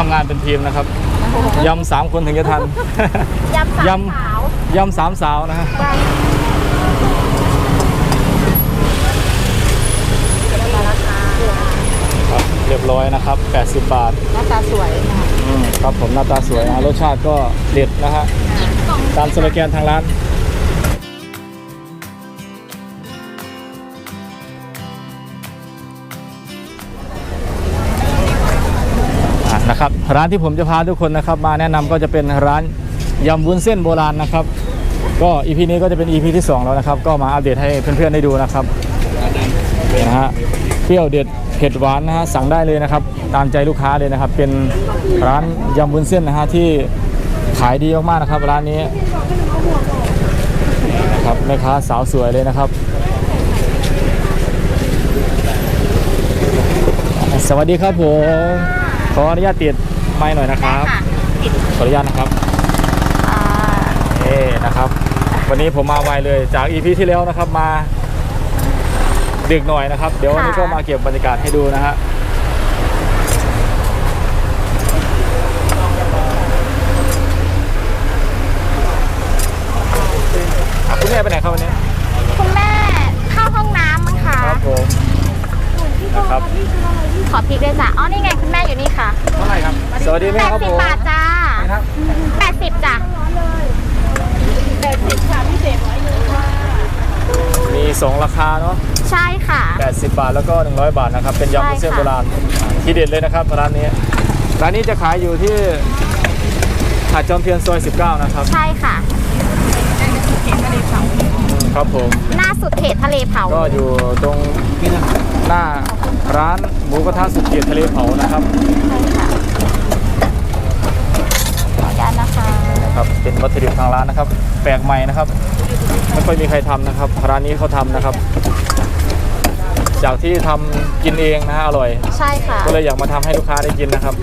ทำงานเป็นทีมนะครับยำสามคนถึงจะทัน ยำสามยำสาวยำสามสาวนะฮะครับเรียบร้อยนะครับ 80 บาท หน้าตาสวยนะคะอืมครับผมหน้าตาสวยนะรสชาติก็เด็ดนะฮะตามสโลแกนทางร้าน ร้านที่ผมจะพาทุกคนนะครับ มาแนะนำก็จะเป็นร้านยำวุ้นเส้นโบราณนะครับ ก็อีพีนี้ก็จะเป็นอีพีที่ 2 แล้วนะครับ ก็มาอัปเดตให้เพื่อนๆได้ดูนะครับนะฮะเปรี้ยวเด็ดเผ็ดหวานนะฮะสั่งได้เลยนะครับ ตามใจลูกค้าเลยนะครับ เป็นร้านยำวุ้นเส้นนะฮะที่ขายดีมากๆนะครับร้านนี้นะครับแม่ค้าสาวสวยเลยนะครับ สวัสดีครับผมขออนุญาตติด ไม้หน่อยนะครับค่ะขออนุญาตนะครับอ่าเอ๊นะครับ วันนี้ผมมาไวเลยจากอีพีที่แล้วนะครับมาดึกหน่อยนะครับ เดี๋ยววันนี้ก็มาเก็บบรรยากาศให้ดูนะฮะอะคุณแม่ไปไหนครับวันนี้ คุณแม่เข้าห้องน้ำมั้งคะ ครับผมนะครับ ขอพริกด้วยจ้ะอ๋อนี่ไงคุณแม่อยู่นี่ค่ะ เท่าไหร่ครับ สวัสดี แป แม่ ด ครับ สิ ผ บ ม บาทจ้า นะครับ แปดสิบจ้ะแปดสิบค่ะพิเศษร้อยหนึ่งค่ะ มีสองราคา เนาะใช่ค่ะ 80 บาทแล้วก็ 100 บาทนะครับ เป็นยำวุ้นเส้นใช่ค่ะโบราณที่เด็ดเลยนะครับร้านนี้ ร้านนี้จะขายอยู่ที่หาดจอมเทียนซอย 19 นะครับ ใช่ค่ะ ครับผม หน้าสุดเขตทะเลเผา ก็อยู่ตรงหน้าร้านหมูกระทะสุดเกียรติทะเลเผานะครับใช่ค่ะขออนุญาตนะคะ นะครับ เป็นวัตถุดิบทางร้านนะครับ แปลกใหม่นะครับ ไม่ค่อยมีใครทำนะครับร้านนี้เขาทำนะครับ จากที่ทำกินเองนะฮะอร่อย ใช่ค่ะ ก็เลยอยากมาทำให้ลูกค้าได้กินนะครับ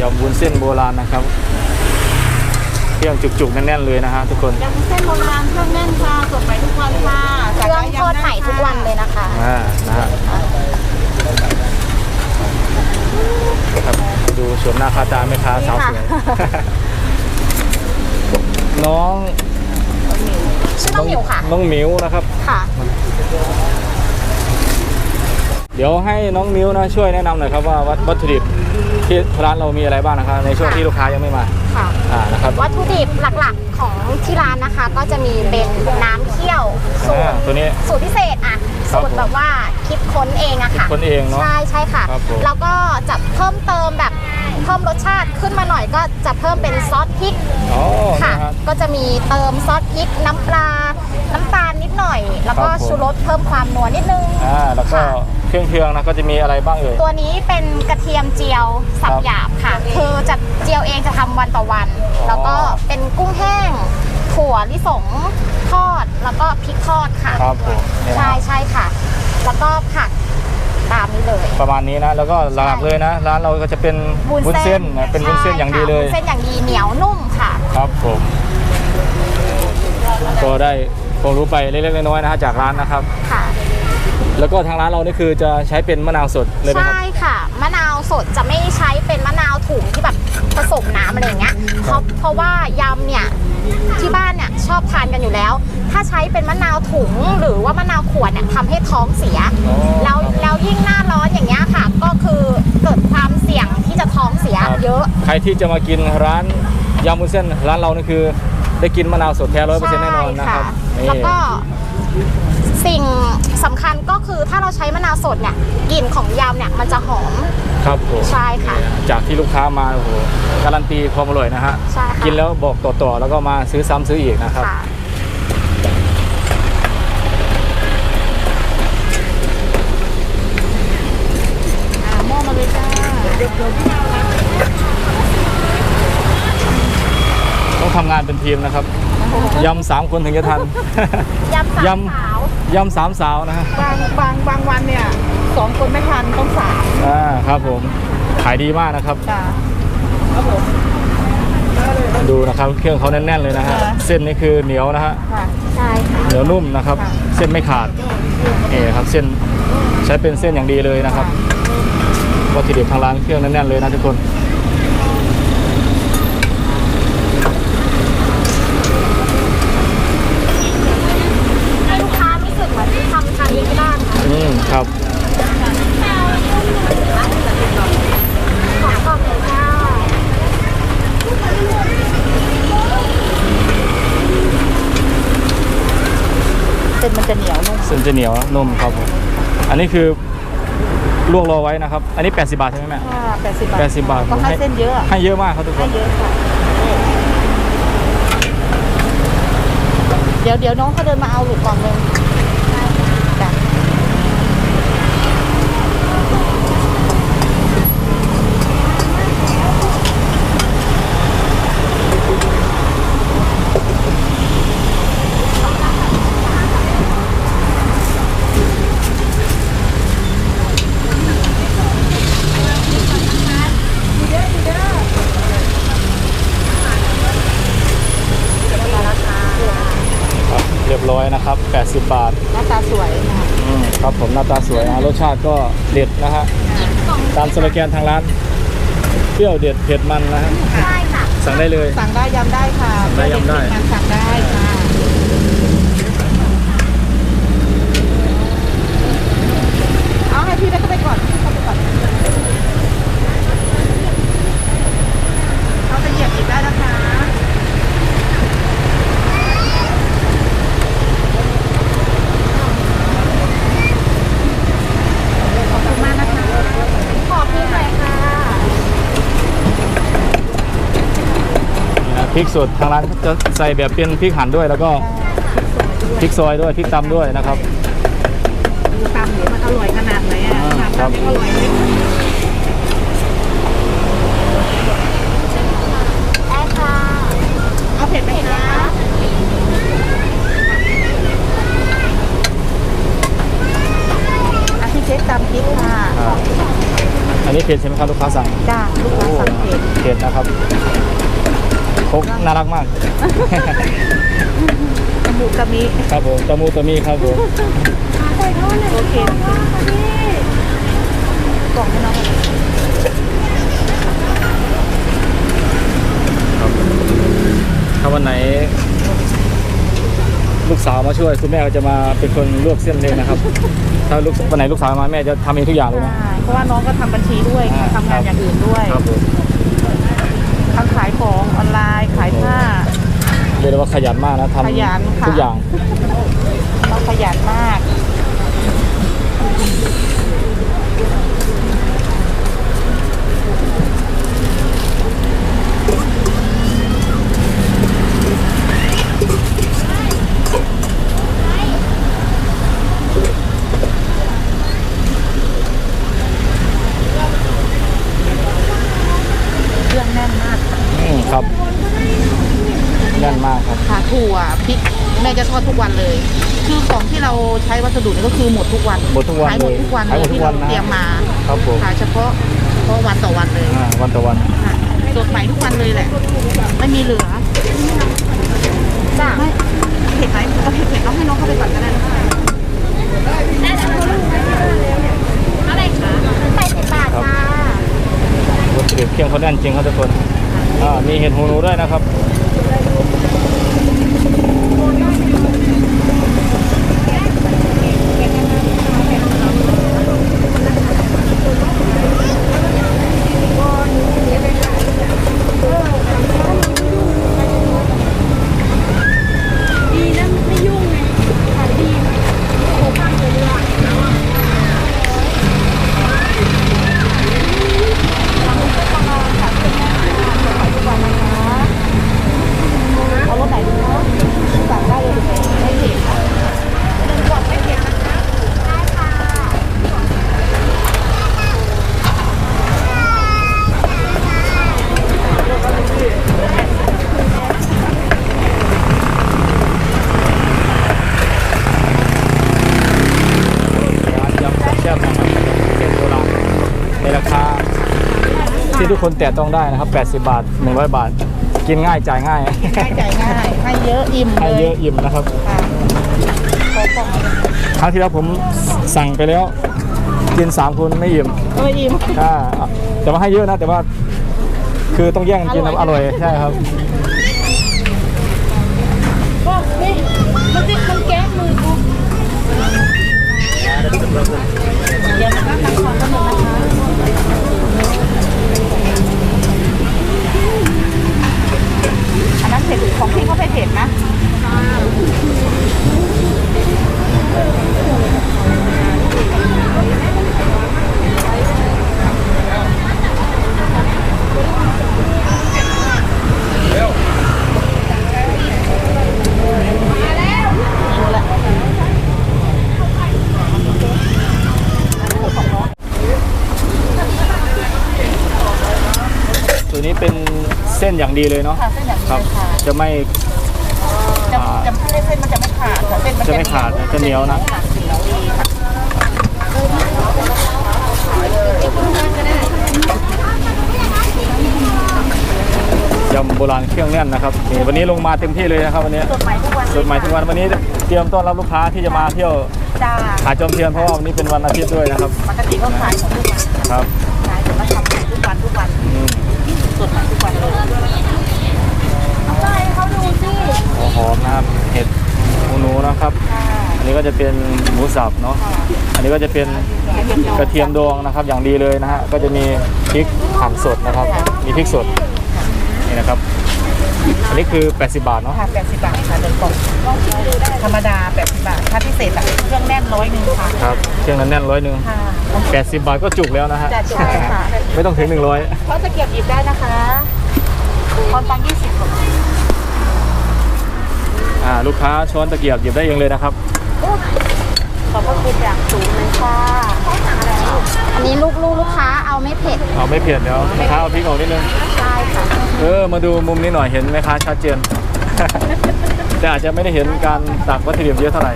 ยำวุ้นเส้นโบราณนะครับเครื่องจุกๆแน่นๆเลยนะฮะทุกคนยำเส้นโบราณเครื่องแน่นค่ะสดใหม่ทุกวันค่ะเครื่องทอดใหม่ทุกวันเลยนะคะอ่านะฮะครับ ดูชมหน้าค่าตาแม่ค้าสาวสวยน้องชื่อน้องหมิวค่ะน้องหมิวนะครับ ค่ะ เดี๋ยวให้น้องมิวนะช่วยแนะนำหน่อยครับว่าวัตวัตถุดิบที่ร้านเรามีอะไรบ้างนะครับ ในช่วงค่ะ ที่ลูกค้ายังไม่มาค่ะ อ่านะครับวัตถุดิบหลักๆของที่ร้านนะคะ ก็จะมีเป็นน้ำเคี่ยวสูตอ่ารตัวนี้ สูตรพิเศษอะครับสูตรแบบว่าคิดค้นเองอะค่ะคนเองเนาะ ใช่ใช่ค่ะ ครับผมแล้วก็จะเพิ่มเติมแบบ เพิ่มรสชาติขึ้นมาหน่อยก็จะเพิ่มเป็นซอสพริกอ๋อค่ะ นะฮะก็จะมีเติมซอสพริกน้ำปลา น้ำตาลนิดหน่อย แล้วก็ครับผม ชูรสเพิ่มความนัวนิดนึงอ่าแล้วก็ค่ะ เครื่องเคียงนะก็จะมีอะไรบ้างเอ่ย ตัวนี้เป็นกระเทียมเจียวสับครับหยาบค่ะ คือจะเจียวเองจะทำวันต่อวัน อ๋อ แล้วก็เป็นกุ้งแห้ง ถั่วลิสงทอด แล้วก็พริกทอดค่ะ ครับผมนี่นะใช่ใช่ค่ะ แล้วก็ผัก ตามนี้เลยประมาณนี้นะ แล้วก็หลักๆเลยนะ ร้านเราก็จะเป็นวุ้นเส้นนะเป็นวุ้นเส้นอย่างดีเลยใช่ค่ะวุ้นเส้นอย่างดีเหนียวนุ่มค่ะ ครับผมก็ได้ความรู้ไปเล็กๆน้อยๆนะฮะจากร้านนะครับค่ะแล้วก็ทางร้านเรานี่คือจะใช้เป็นมะนาวสดเลยไหมครับใช่ค่ะ มะนาวสดจะไม่ใช้เป็นมะ ใช้เป็นมะนาวถุงหรือว่ามะนาวขวดเนี่ยทำให้ท้องเสียอ๋อแล้วแล้วยิ่งหน้าร้อนอย่างเงี้ยค่ะ ก็คือเกิดความเสี่ยงที่จะท้องเสียครับเยอะ ใครที่จะมากินร้านยำวุ้นเส้นร้านเรานี่คือ ได้กินมะนาวสดแท้ร้อยเปอร์เซ็นต์แน่นอนนะครับใช่นี่แล้วก็สิ่งสำคัญก็คือถ้าเราใช้มะนาวสดเนี่ยกลิ่นของยำเนี่ยมันจะหอมครับผมใช่ค่ะ จากที่ลูกค้ามาโอ้โหการันตีความอร่อยนะฮะใช่ค่ะกินแล้วบอกต่อๆแล้วก็มาซื้อซ้ำซื้ออีกนะครับ ค่ะ อ่าหม้อมาเลยจ้า ต้องทำงานเป็นทีมนะครับยำสามคนถึงจะทันยำสามยำสาวยำสามสาวนะฮะบางบางบางวันเนี่ยสองคนไม่ทันต้องสามอ่าครับผมขายดีมากนะครับจ้าครับผมดูนะครับเครื่องเขาแน่นๆเลยนะฮะค่ะเส้นนี่คือเหนียวนะฮะค่ะใช่ค่ะเหนียวนุ่มนะครับ เส้นไม่ขาดนี่ครับเส้นใช้เป็นเส้นอย่างดีเลยนะครับวัตถุดิบทางร้านเครื่องแน่นๆเลยนะทุกคน ให้ลูกค้ารู้สึกเหมือนทำทานเองที่บ้านค่ะ อืมครับ ขอบคุณค่ะ เส้นมันจะเหนียวนุ่ม เส้น จะเหนียวนุ่มครับผมอันนี้คือลวกรอไว้นะครับ อันนี้ 80 บาทใช่ไหมแม่ ค่ะแปดสิบบาท80บาท ก็ให้เส้นเยอะให้เยอะมากครับทุกคให้น เยอะค่ะเดี๋ยวเดี๋ยวน้องเขาเดินมาเอาหลุดก่อนเลยจ้ะ ครับเรียบร้อยนะครับ 80 บาท หน้าตาสวยนะ อืมครับผมหน้าตาสวยนะรส ชาติก็เด็ดนะฮะตามสโลแกนทางร้านเปรี้ยวเด็ดเผ็ดมันนะฮะใช่ค่ะสั่งได้เลย สั่งได้ยำได้ค่ะสั่งได้ยำได้งานสั่งได้ค่ะ เอาให้พี่ได้เข้าไปก่อนเข้าไปก่อนเขาจะเหยียบอีกได้นะคะ ขอบคุณมากนะคะ ขอบคุณหน่อยค่ะ นี่นะพ ริกสดทางร้านจะใส่แบบเป็นพริกหั่นด้วย แล้วก็พริกซอยด้วยพริกตำด้วยนะครับดูตามเดี๋ยวมันอร่อยขนาดไหนอะอ่าตามครับตามอร่อยไหมได้ค่ะเอาเผ็ดไหมคะอาที่เช็คตามพริกค่ะอ่าอันนี้เผ็ดใช่ไหมครับลูกค้าสั่งจ้าลูกค้าสั่งเผ็ด เผ็ดนะครับ ครกน่ารักมากจมูกกะมิครับผมตะมูตะมีครับผมโอเคกล่องให้น้องหน่อยถ้าวันไหน ลูกสาวมาช่วยคุณแม่ก็จะมาเป็นคนลวกเส้นเลยนะครับ ถ้าลูกวันไหนลูกสาวมาแม่จะทำเองทุกอย่างเลยนะ ใช่เพราะว่าน้องก็ทำบัญชีด้วยอ่า ทำงานอย่างอื่นด้วย ครับผม ทั้งขายของออนไลน์ขายผ้า เรียกได้ว่าขยันมากนะทำขยันค่ะ ทุกอย่าง ต้องขยันมาก เครื่องแน่นมากค่ะ อืมครับแน่นมาก ครับ ค่ะถั่วพริกแม่จะทอดทุกวันเลย คือของที่เราใช้วัสดุนี่ก็คือหมดทุกวันหมดทุกวันขายหมดทุกวันขายเลหมยดทุที่กวัเรานนะเตรียมมาครับผมขายเฉพาะเฉพาะวันต่อวันเลยอ่าวันต่อวันค่ะสดใหม่ทุกวันเลยแหละ ไม่มีเหลือจ้ะไม่เผ็ดไหมเอาเผ็ดเผ็ดๆเอาให้น้องเข้าไปก่อนก็ได้นะคะได้แล้วเท่าไหร่คะแปดสิบบาทค่ะวัตถุดิบเคียงเขาแน่นจริงครับทุกคนอ่ามีเห็ดหูหนูด้วยนะครับ ดีนะไม่ยุ่งไงขายดีโคข้างเลยด้วย เอารสไหนดีคะสั่งได้เลยไม่เผ็ดค่ะหนึ่งกล่องไม่เผ็ดนะคะ ได้ค่ะ ร้านยำแซ่บๆนะครับเส้นโบราณในราคา ที่ทุกคนแตะต้องได้นะครับ 80 บาท 100 บาท กินง่ายจ่ายง่ายง่ายจ่ายง่ายให้เยอะอิ่มเลให้ยเยอะอิ่มนะครับ ค่ะขอบอกครั้งที่แล้วผมสั่งไปแล้ว กินสามคนไม่อิ่มเอออิ่ม อ่าแต่ว่าให้เยอะนะ แต่ว่าคือต้องแย่งกันกินนะอร่อยใช่ครับ ของพี่เขาไม่เผ็ดนะตัวนี้เป็นเส้นอย่างดีเลยเนาะค่ะเส้นอย่าง จะไม่ จะจะเส้นมันจะไม่ขาดค่ะเส้นมันจะไม่ขาดจะเหนียวนะ เหนียวดีค่ะยำโบราณเครื่องแน่นนะครับนี่วันนี้ลงมาเต็มที่เลยนะครับวันนี้สดใหม่ทุกวันสดใหม่ทุกวันวันนี้เตรียมต้อนรับลูกค้าที่จะมาเที่ยวจ้าหาดจอมเทียนเพราะว่าวันนี้เป็นวันอาทิตย์ด้วยนะครับปกติก็ขายของทุกวันครับขายแต่ว่าทำทุกวันทุกวันอืมสดใหม่ทุกวันเลย ใช่เขาดูสิ หัวห อมนะครับ เห็ดหูหนูนะครับค่ะอันนี้ก็จะเป็นหมูสับเนาะ อันนี้ก็จะเป็นกระเทียมดองนะครับ อย่างดีเลยนะฮะ ก็จะมีพริกหั่นสดนะครับ มีพริกสดนี่นะครับ อันนี้คือ 80 บาทเนาะ ค่ะ80 บาทค่ะเดินกล่องธรรมดา 80 บาท ถ้าพิเศษแบบเครื่องแน่นร้อยหนึ่งค่ะ ครับ เครื่องนั้นแน่นร้อยหนึ่งค่ะ80 บาทก็จุกแล้วนะฮะ จัดใช่ค่ะไม่ต้องถึง 100เขาจะเก็บหยิบได้นะคะคอนตังยี่สิบหรอ อ่าลูกค้าช้อนตะเกียบหยิบได้เองเลยนะครับ ขอบพระคุณอย่างสูงเลยค่ะอันนี้ลูกลูกลูกค้าเอาไม่เผ็ดเอาไม่เผ็ดเดี๋ยวลูกค้าเอาพริกออกนิดนึง ใช่ค่ะเออ มาดูมุมนี้หน่อยเห็นไหมคะชัดเจน แต่อาจจะไม่ได้เห็นการตักวัตถุดิบเยอะเท่าไหร่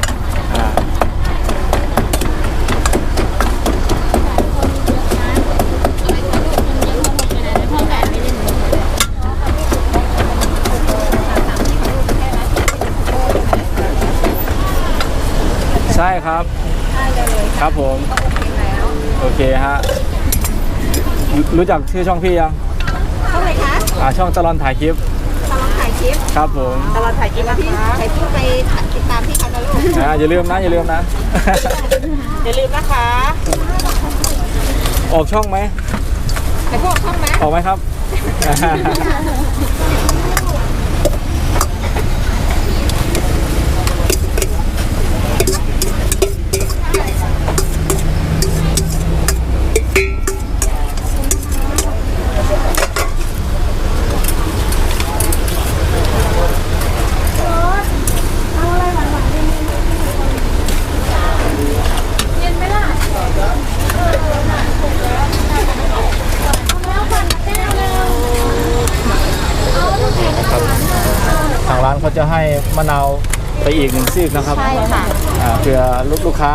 ครับครับผมโอเคฮะรู้รู้จักชื่อช่องพี่ยังเท่าไหร่คะอ่าช่องตลอนถ่ายคลิปตลอดถ่ายคลิปครับผมตลอดถ่ายคลิปนะคะใครพูดไปติดตามพี่เขานะลูกอ่าอย่าลืมนะอย่าลืมนะ อย่าลืมนะคะออกช่องไหมใครพูดช่องไหมออกไหมครับ ทางร้านเขาจะให้มะนาวไปอีกหนึ่ง ซีกนะครับใช่ค่ะอ่าเพื่อลูกลูกค้า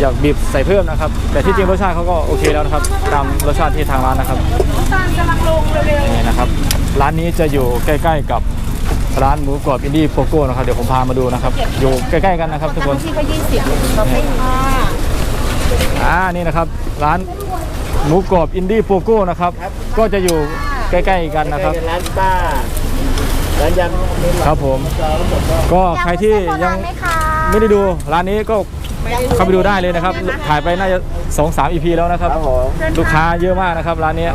อยากบีบใส่เพิ่มนะครับ แต่ที่จริงรสชาติเขาก็โอเคแล้วนะครับ ตามรสชาติที่ทางร้านนะครับตาลกำลังลงเร็วนี่นะครับ ร้านนี้จะอยู่ใกล้ ๆ กับร้านหมูกรอบอินดี้โปโก้นะครับ เดี๋ยวผมพามาดูนะครับ อยู่ใกล้ๆกันนะครับทุกคนที่ก็ยี่สิบเราไม่ค่ะอ่านี่นะครับ ร้านหมูกรอบอินดี้โปโก้นะครับ ก็จะอยู่ใกล้ๆกันนะครับร้านป้า ร้านยำครับผม ก็ใครที่ยังไหมคะไม่ได้ดูร้านนี้ก็เข้าไปดูได้เลยนะครับ ถ่ายไปน่าจะ2อสามอีพีแล้วนะครับครับผมลูกค้าเยอะมากนะครับร้านนี้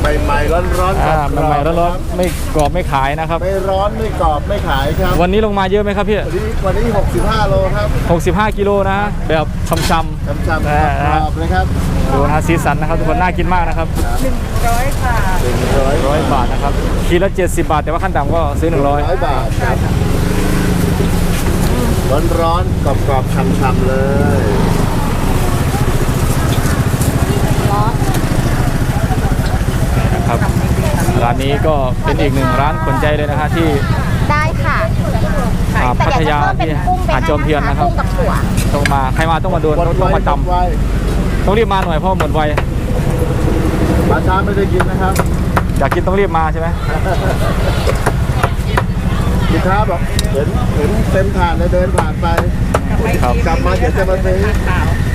ใหม่ๆร้อนๆอ่าครับใหม่ๆร้อนๆไม่กรอบไม่ขายนะครับ ไม่ร้อนไม่กรอบไม่ขายครับ วันนี้ลงมาเยอะไหมครับพี่ วันนี้วันนี้65 โลครับ 65 กิโลนะ แบบช่ำ จำจำอ่ากรอบเลยครับๆดูนะฮะสีสันนะครับทุกคนน่ากินมากนะครับร้อยค่ะ100ร้อยบาทนะครับขีดละ70 บาท แต่ว่าขั้นต่ำก็ซื้อ100 100 บาทครับร้อนๆกรอบๆช่ำๆเลยนะครับร้านนี้ก็เป็นอีกหนึ่งร้านขนใจเลยนะฮะที่ได้ค่ะ อ่าแต่พัทเดี๋ยวยาจะเพิ่มเป็นที่กุ้งไปหาดจอมเทียนนะครับ กุ้งกับถั่วต้องมาใครมาต้องมาโดนหมดต้องไวมาหมดไวตำต้องรีบมาหน่อยเพราะหมดไวมาช้าไม่ได้กินนะครับอยากกินต้องรีบมาใช่ไหมลูกค้าบอกเห็นเห็นเต็มถาดเลยเดินผ่านไป ครับกลับมาเดี๋ยวจะมาซื้อ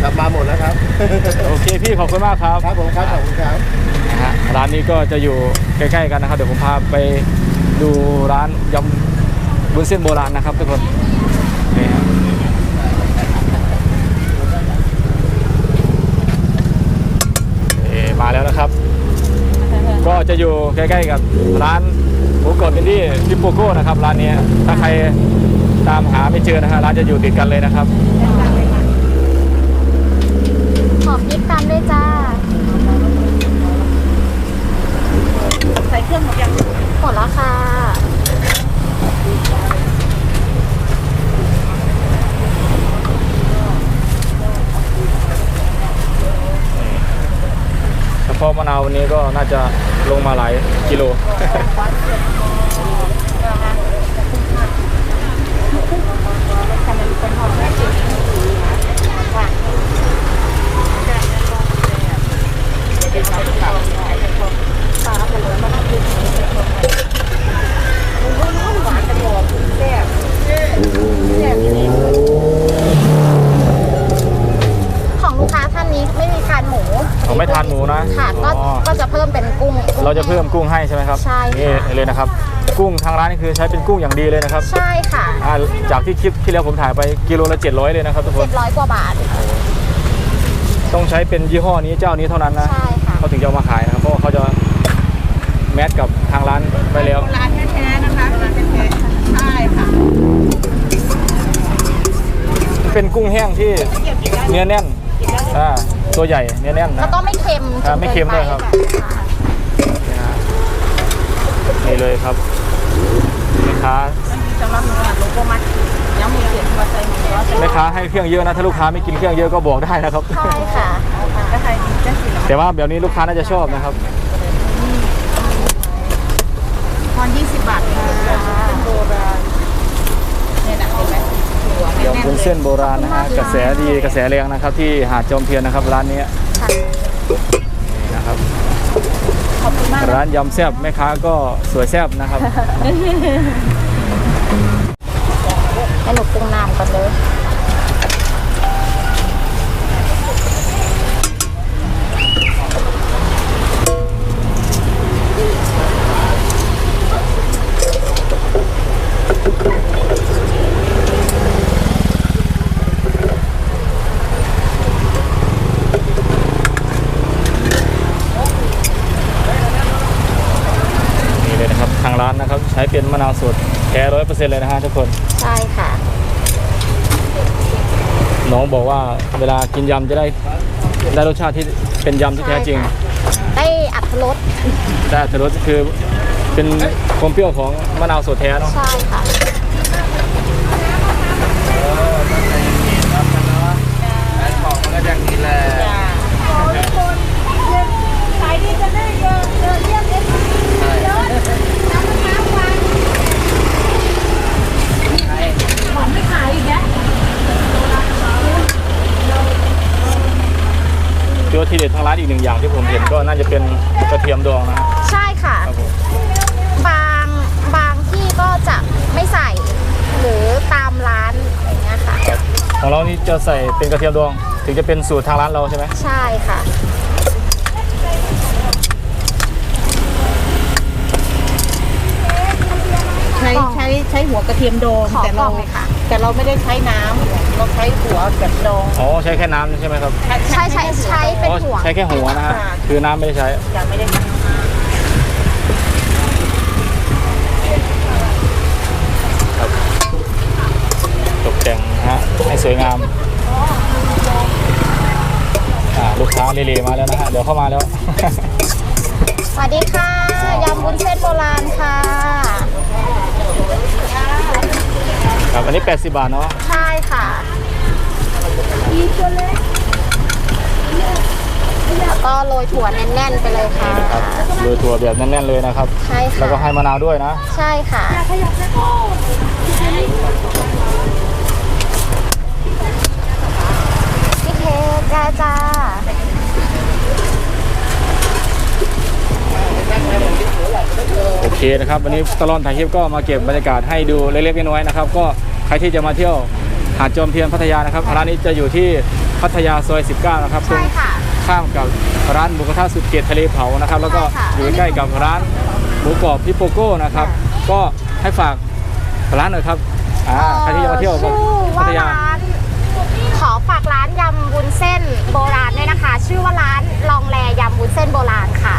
กลับมาหมดแล้วครับ โอเคพี่ขอบคุณมากครับครับผมครับขอบคุณครับ นะฮะร้านนี้ก็จะอยู่ใกล้ๆกันนะครับเดี๋ยวผมพาไปดูร้านยำ บุญเส้นโบราณนะครับทุกคนนี่ฮะเอ่มาแล้วนะครับ ก็จะอยู่ใกล้ๆกับร้านหมูกรอบอินดี้พิปโปโก้นะครับ ร้านนี้ถ้าใครตามหาไม่เจอนะฮะร้านจะอยู่ติดกันเลยนะครับขอพริกตามด้วยจ้า ใส่เครื่องหมดยัง หมดแล้วค่ะ เฉพาะนาววันนี้ก็น่าจะลงมาหลายกิโลของลูกค้าท่านนี้ไม่มีทานหมู เขาไม่ทานหมูนะ ค่ะ ก็ อ๋อ ก็จะเพิ่มเป็นกุ้ง กุ้งเราจะเพิ่มกุ้งให้ใช่ไหมครับใช่ค่ะ นี่เลยนะครับ กุ้งทางร้านนี่คือใช้เป็นกุ้งอย่างดีเลยนะครับใช่ค่ะอ่าจากที่คลิปที่แล้วผมถ่ายไปกิโลละ700เลยนะครับทุกคเจ็นดร้อยกว่าบาท ต้องใช้เป็นยี่ห้อนี้เจ้านี้เท่านั้นนะใช่ค่ะ เขาถึงจะเอามาขายนะครับเพราะว่าเขาจะแมทกับทางร้านไปแล้ว ร้านแท้ๆนะคะร้านแท้ๆใช่ค่ะเป็นกุ้งแห้งที่เนื้อแน่นอ่าตัวใหญ่เนื้อแน่นแล้นะ วก็ไม่เค็มจอ่านไม่เค็มด้วยครับ กินไปค่ะนี่นะ นี่เลยครับแม่ค้าสำหรับหนูโลโก้มัดยังมีเขียนว่าใส่หมูร้อยแม่ค้าให้เครื่องเยอะนะถ้าลูกค้าไม่กินเครื่องเยอะก็บอกได้นะครับ ใช่ค่ะก็ใครดีจะสิแต่ว่าแบบนี้ลูกค้าน่าจะชอบนะครับทอน20บาทค่ะเป็นโบราณเนี่ยนะเห็นไหมหัวยำวุ้นเส้นโบราณนะฮะกระแสดีกระแสแรงนะครับ ที่หาดจอมเทียนนะครับร้านนี้ค่ะนี่นะครับ ขอบคุณมากร้านยำแซบแม่ค้าก็สวยแซบนะครับให้หนูปรุงน้ำก่อนเลย เลยนะฮะทุกคน ใช่ค่ะ น้องบอกว่าเวลากินยำจะได้ได้รสชาติที่เป็นยำที่แท้จริง ได้อัตรสได้อัตรสคือเป็นความเปรี้ยวของมะนาวสดแท้เนาะ ใช่ค่ะ ที่ผมเห็นก็น่าจะเป็นกระเทียมดองนะฮะใช่ค่ะ ครับผมบางบางที่ก็จะไม่ใส่ หรือตามร้านอะไรเงี้ยค่ะ ของเรานี่จะใส่เป็นกระเทียมดอง ถึงจะเป็นสูตรทางร้านเราใช่ไหมใช่ค่ะ ใช้ใช้ใช้หัวกระเทียมดองขอแต่กล่เราองเลยค่ะ แต่เราไม่ได้ใช้น้ำเราใช้หัวแบบดอง อ๋อใช้แค่น้ำใช่ไหมครับใช่ใช่ใช้เป็นอ๋อหัว ใช้แค่หัวนะฮะคือน้ำไม่ได้ใช้ยังไม่ได้ใช้ตกแต่งนะฮะให้สวยงามอ่าลูกค้าเรีมาแล้วนะฮะเดี๋ยวเข้ามาแล้ว สวัสดีค่ะยำวุ้นเส้นโบราณค่ะ ครับ อันนี้ 80 บาทเนาะ ใช่ค่ะแล้วก็โรยถั่วแน่นๆไปเลยค่ะ ครับโรยถั่วแบบแน่นๆเลยนะครับ ใช่แล้วก็ค่ะให้มะนาวด้วยนะ ใช่ค่ะพี่เคจ้า จ้านะครับ วันนี้ตลอดถ่ายคลิปก็มาเก็บบรรยากาศให้ดูเล็กๆน้อยๆนะครับ ก็ใครที่จะมาเที่ยวหาดจอมเทียนพัทยานะครับร้านนี้จะอยู่ที่พัทยาซอย 19 นะครับตรใช่งค่ะข้ามกับร้านหมูกระทะสุดเกตทะเลเผานะครับ แล้วก็ใช่ค่ะอยู่ใกล้กับร้านหมูกรอบพิโปโก้นะครับ ก็ให้ฝากร้านหน่อยครับอ่าใครที่จะมาเที่ยวชื่อพัว่าทยาร้านขอฝากร้านยำวุ้นเส้นโบราณด้วยนะคะ ชื่อว่าร้านลองแลยำวุ้นเส้นโบราณค่ะ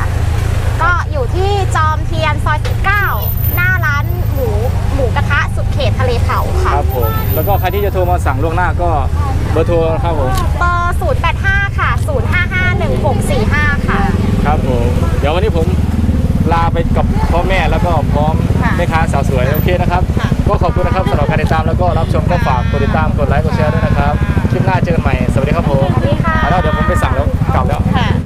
ก็อยู่ที่จอมเทียนซอย19หน้าร้านหมูหมูกระทะสุดเขตทะเลเผาคค่ะรับผม แล้วก็ใครที่จะโทรมาสั่งล่วงหน้าก็เบอร์โทรครับผมเบอร์085 ค่ะ 0551645 ค่ะ ครับผมเดี๋ยววันนี้ผมลาไปกับพ่อแม่แล้วก็พร้อมค่ะแม่ค้าสาวสวยโอเคนะครับค่ะก็ขอบคุณนะครับสำหรับการติดตามแล้วก็รับชมก็ฝากกดติดตามกดไลค์กดแชร์ด้วยนะครับคลิปหน้าเจอกันใหม่สวัสดีครับผมสวัสดีค่ะแล้วเดี๋ยวผมไปสั่งแล้วกลับแล้วค่ะ